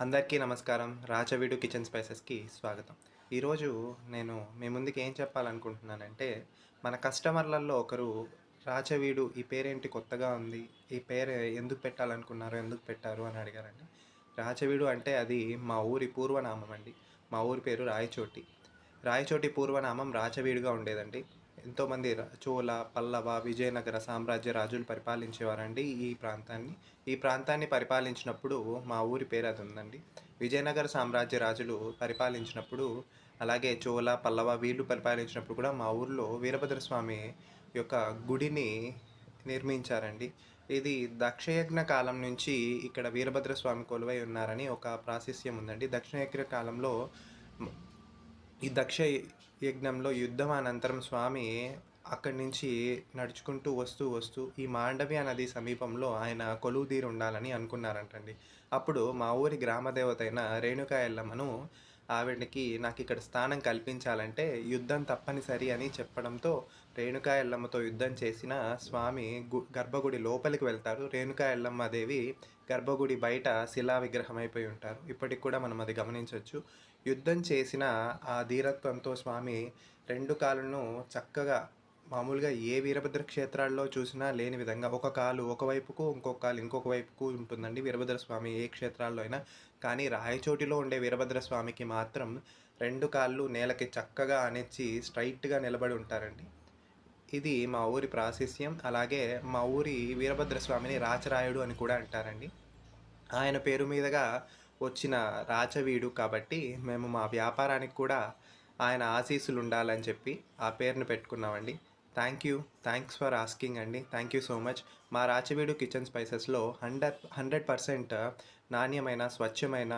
అందరికీ నమస్కారం. రాచవీడు కిచెన్ స్పైసెస్కి స్వాగతం. ఈరోజు నేను మీ ముందుకు ఏం చెప్పాలనుకుంటున్నానంటే మన కస్టమర్లలో ఒకరు రాచవీడు ఈ పేరేంటి కొత్తగా ఉంది ఈ పేరు ఎందుకు పెట్టాలనుకున్నారు ఎందుకు పెట్టారు అని అడిగారండి. రాచవీడు అంటే అది మా ఊరి పూర్వనామం అండి. మా ఊరి పేరు రాయచోటి. రాయచోటి పూర్వనామం రాచవీడుగా ఉండేదండి. ఎంతోమంది చోళ పల్లవ విజయనగర సామ్రాజ్య రాజులు పరిపాలించేవారండి ఈ ప్రాంతాన్ని. ఈ ప్రాంతాన్ని పరిపాలించినప్పుడు మా ఊరి పేరు అది ఉందండి. విజయనగర సామ్రాజ్య రాజులు పరిపాలించినప్పుడు అలాగే చోళ పల్లవ వీళ్ళు పరిపాలించినప్పుడు కూడా మా ఊర్లో వీరభద్రస్వామి యొక్క గుడిని నిర్మించారండి. ఇది దక్షయజ్ఞ కాలం నుంచి ఇక్కడ వీరభద్రస్వామి కొలువై ఉన్నారని ఒక ప్రాశస్యం ఉందండి. దక్షయజ్ఞ కాలంలో ఈ దక్ష యజ్ఞంలో యుద్ధం అనంతరం స్వామి అక్కడి నుంచి నడుచుకుంటూ వస్తూ వస్తూ ఈ మాండవ్య నది సమీపంలో ఆయన కొలువుదీరి ఉండాలని అనుకున్నారంటండి. అప్పుడు మా ఊరి గ్రామదేవత అయిన రేణుకా ఎల్లమ్మను ఆవిడకి నాకు ఇక్కడ స్థానం కల్పించాలంటే యుద్ధం తప్పనిసరి అని చెప్పడంతో రేణుకా ఎల్లమ్మతో యుద్ధం చేసిన స్వామి గు గర్భగుడి లోపలికి వెళ్తారు. రేణుకా ఎల్లమ్మ దేవి గర్భగుడి బయట శిలా విగ్రహం అయిపోయి ఉంటారు. ఇప్పటికి కూడా మనం అది గమనించవచ్చు యుద్ధం చేసిన ఆ ధీరత్వంతో స్వామి రెండు కాళ్ళను చక్కగా మామూలుగా ఏ వీరభద్ర క్షేత్రాల్లో చూసినా లేని విధంగా ఒక కాలు ఒకవైపుకు ఇంకొక కాలు ఇంకొక వైపుకు ఉంటుందండి వీరభద్ర స్వామి ఏ క్షేత్రాల్లో అయినా. కానీ రాయచోటిలో ఉండే వీరభద్ర స్వామికి మాత్రం రెండు కాళ్ళు నేలకి చక్కగా అనిచ్చి స్ట్రైట్గా నిలబడి ఉంటారండి. ఇది మా ఊరి ప్రాశస్యం. అలాగే మా ఊరి వీరభద్ర స్వామిని రాచరాయుడు అని కూడా అంటారండి. ఆయన పేరు మీదుగా వచ్చిన రాచవీడు కాబట్టి మేము మా వ్యాపారానికి కూడా ఆయన ఆశీస్సులు ఉండాలని చెప్పి ఆ పేరును పెట్టుకున్నామండి. Thank you thanks for asking అండి థ్యాంక్ యూ సో మచ్ మా రాచవీడు కిచెన్ స్పైసెస్లో హండ్రెడ్ హండ్రెడ్ పర్సెంట్ నాణ్యమైన స్వచ్ఛమైన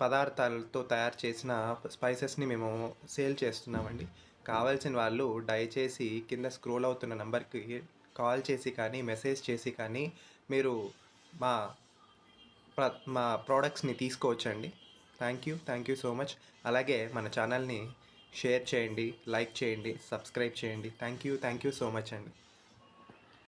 పదార్థాలతో తయారు చేసిన స్పైసెస్ని మేము సేల్ చేస్తున్నామండి కావాల్సిన వాళ్ళు దయచేసి కింద స్క్రోల్ అవుతున్న నెంబర్కి కాల్ చేసి కానీ మెసేజ్ చేసి కానీ మీరు మా ప్ర మా ప్రోడక్ట్స్ని తీసుకోవచ్చండి. Thank you thank you so much అలాగే మన ఛానల్ని షేర్ చేయండి లైక్ చేయండి సబ్స్క్రైబ్ చేయండి. Thank you thank you so much అండి.